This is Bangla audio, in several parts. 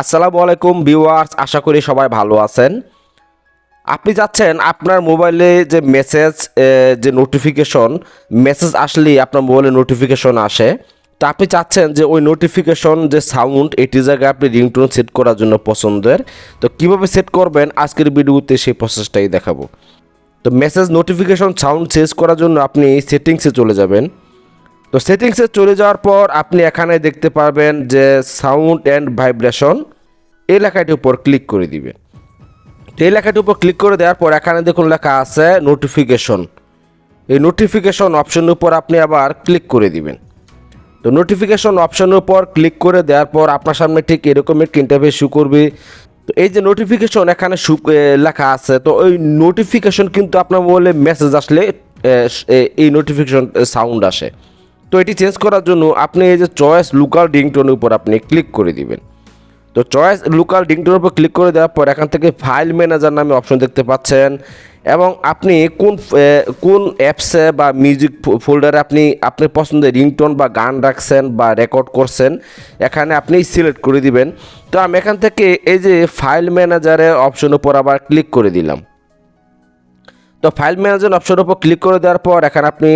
আসসালামু আলাইকুম ভিউয়ার্স, আশা করি সবাই ভালো আছেন। আপনি যাচ্ছেন আপনার মোবাইলে যে মেসেজ যে নোটিফিকেশন মেসেজ আসলেই আপনার মোবাইলে নোটিফিকেশন আসে। তো আপনি চাচ্ছেন যে ওই নোটিফিকেশন যে সাউন্ড এটি জায়গায় আপনি রিংটোন সেট করার জন্য পছন্দের। তো কীভাবে সেট করবেন? আজকের ভিডিওতে সেই প্রসেসটাই দেখাবো। তো মেসেজ নোটিফিকেশন সাউন্ড চেঞ্জ করার জন্য আপনি সেটিংসে চলে যাবেন। তো সেটিংসে চলে যাওয়ার পর আপনি এখানে দেখতে পারবেন যে সাউন্ড অ্যান্ড ভাইব্রেশন এই লেখাটির উপর ক্লিক করে দিবেন। তো এই লেখাটির উপর ক্লিক করে দেওয়ার পর এখানে দেখুন লেখা আছে নোটিফিকেশন এই নোটিফিকেশন অপশনের উপর আপনি আবার ক্লিক করে দিবেন। তো নোটিফিকেশন অপশনের উপর ক্লিক করে দেওয়ার পর আপনার সামনে ঠিক এরকম একটি ইন্টারফেস শু করবে। তো এই যে নোটিফিকেশন এখানে শু লেখা আছে, তো ওই নোটিফিকেশন কিন্তু আপনার মোবাইলে মেসেজ আসলে এই নোটিফিকেশন সাউন্ড আসে। তো এটি চেঞ্জ করার জন্য আপনি এই যে চয়েস লোকাল রিংটোনের উপর আপনি ক্লিক করে দিবেন। তো চয়েস লোকাল রিংটোনের উপর ক্লিক করে দেওয়ার পর এখান থেকে ফাইল ম্যানেজার নামে অপশন দেখতে পাচ্ছেন এবং আপনি কোন কোন অ্যাপসে বা মিউজিক ফোল্ডারে আপনি আপনার পছন্দের রিংটোন বা গান রাখছেন বা রেকর্ড করছেন, এখানে আপনি সিলেক্ট করে দিবেন। তো আমি এখান থেকে এই যে ফাইল ম্যানেজারের অপশন উপর আবার ক্লিক করে দিলাম। তো ফাইল ম্যানেজার অপশনের উপর ক্লিক করে দেওয়ার পর এখানে আপনি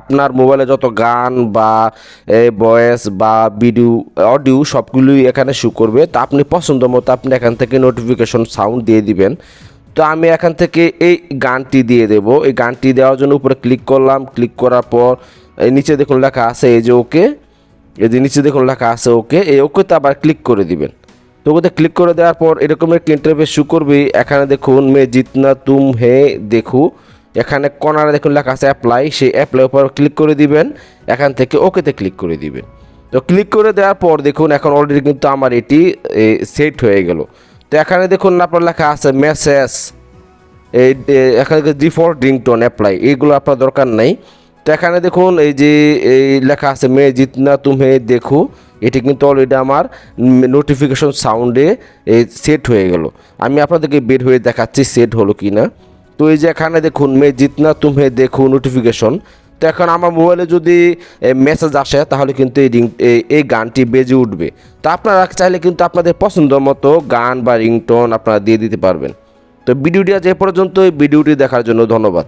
আপনার মোবাইলে যত গান বা ভয়েস বা ভিডিও অডিও সবগুলোই এখানে শু করবে। তো আপনি পছন্দ মতো আপনি এখান থেকে নোটিফিকেশন সাউন্ড দিয়ে দিবেন। তো আমি এখান থেকে এই গানটি দিয়ে দেব। এই গানটি দেওয়ার জন্য উপরে ক্লিক করলাম। ক্লিক করার পর নিচে দেখুন লেখা আছে, এই যে ওকে এই যে নিচে দেখুন লেখা আছে ওকে এই ওকেতে আবার ক্লিক করে দিবেন। তো ওতে ক্লিক করে দেওয়ার পর এরকম একটা ইন্টারফেস শু করবে। এখানে দেখুন, মে জিতনা তুম হে দেখু। এখানে কর্নারে দেখুন লেখা আছে অ্যাপ্লাই সেই অ্যাপ্লাই উপর ক্লিক করে দিবেন। এখান থেকে ওকেতে ক্লিক করে দিবেন। তো ক্লিক করে দেওয়ার পর দেখুন, এখন অলরেডি কিন্তু আমার এটি সেট হয়ে গেল। তো এখানে দেখুন, আপনার লেখা আছে মেসেজ এই এখানে ডিফল্ট রিংটোন অ্যাপ্লাই এইগুলো আপনার দরকার নাই। তো এখানে দেখুন, এই যে, এই লেখা আছে, মে জিতনা তুমি দেখো। এটি কিন্তু অলরেডি আমার নোটিফিকেশন সাউন্ডে সেট হয়ে গেল। আমি আপনাদেরকে বের হয়ে দেখাচ্ছি সেট হলো কি না তো এই যে এখানে দেখুন মে জিতনা তুমি দেখো নোটিফিকেশন তো এখন আমার মোবাইলে যদি মেসেজ আসে, তাহলে কিন্তু এই রিং এই- গানটি বেজে উঠবে। তো আপনারা চাইলে কিন্তু আপনাদের পছন্দ মতো গান বা রিংটোন আপনারা দিয়ে দিতে পারবেন। তো ভিডিওটি আজ এ পর্যন্ত এই ভিডিওটি দেখার জন্য ধন্যবাদ।